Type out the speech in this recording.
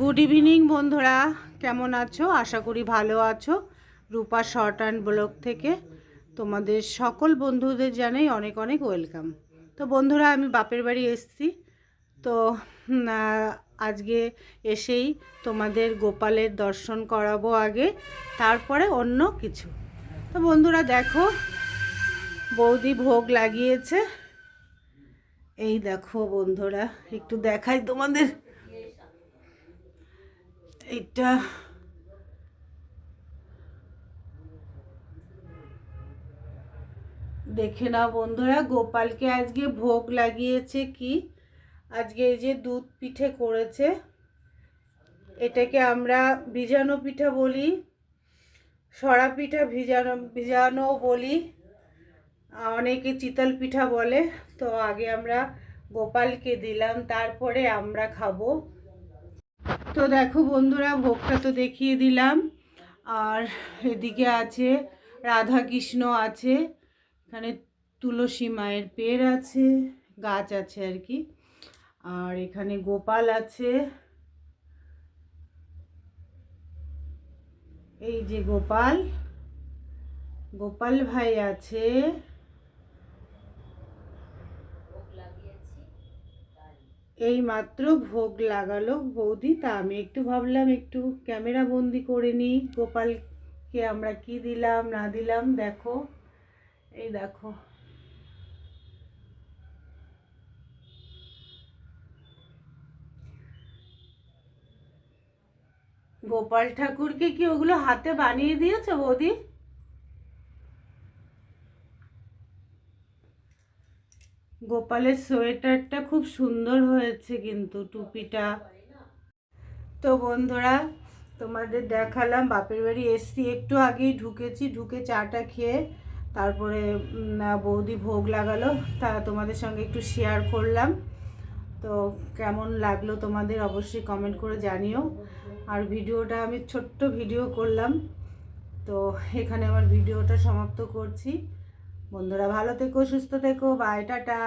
Good evening বন্ধুরা। কেমন আছো? আশা করি ভালো আছো। রূপা শর্ট অ্যান্ড ব্লগ থেকে তোমাদের সকল বন্ধুদের জানাই অনেক অনেক ওয়েলকাম তো বন্ধুরা, আমি বাপের বাড়ি এসেছি। তো আজকে এসেই তোমাদের গোপালের দর্শন করাবো আগে। তারপরে অন্য কিছু। তো বন্ধুরা দেখো, বৌদি ভোগ লাগিয়েছে। এই দেখো বন্ধুরা, একটু দেখাই তোমাদের। এটা দেখে নাও বন্ধুরা, গোপালকে আজকে ভোগ লাগিয়েছে কি? আজকে এই যে দুধ পিঠে করেছে। এটাকে আমরা ভিজানো পিঠা বলি। সরা পিঠা ভিজানো ভিজানো বলি অনেকে চিতল পিঠা বলে। তো আগে আমরা গোপালকে দিলাম, তারপরে আমরা খাব। তো দেখো বন্ধুরা, ভোগটা তো দেখিয়ে দিলাম। আর এদিকে আছে রাধা কৃষ্ণ আছে, এখানে তুলসী মায়ের পেড় আছে, গাছ আছে আর কি। আর এখানে গোপাল আছে। এই যে গোপাল গোপাল ভাই আছে। এই মাত্র ভোগ লাগালো বৌদি, তা আমি একটু ভাবলাম, একটু ক্যামেরা বন্দি করে নিই। গোপালকে আমরা কি দিলাম, না দিলাম, দেখো। এই দেখো। গোপাল ঠাকুরকে কি ওগুলো হাতে বানিয়ে দিয়েছে বৌদি? গোপালের সোয়েটারটা খুব সুন্দর হয়েছে কিন্তু টুপিটা। তো বন্ধুরা, তোমাদের দেখালাম, বাপের বাড়ি এসছি, একটু আগেই ঢুকেছি, ঢুকে চাটা খেয়ে তারপরে বৌদি ভোগ লাগালো, তা তোমাদের সঙ্গে একটু শেয়ার করলাম। তো কেমন লাগল তোমাদের অবশ্যই কমেন্ট করে জানিও। আর ভিডিওটা আমি ছোট্ট ভিডিও করলাম। তো এখানে আমার ভিডিওটা সমাপ্ত করছি। বন্ধুরা ভালো থেকো, সুস্থ থেকো বাই টাটা।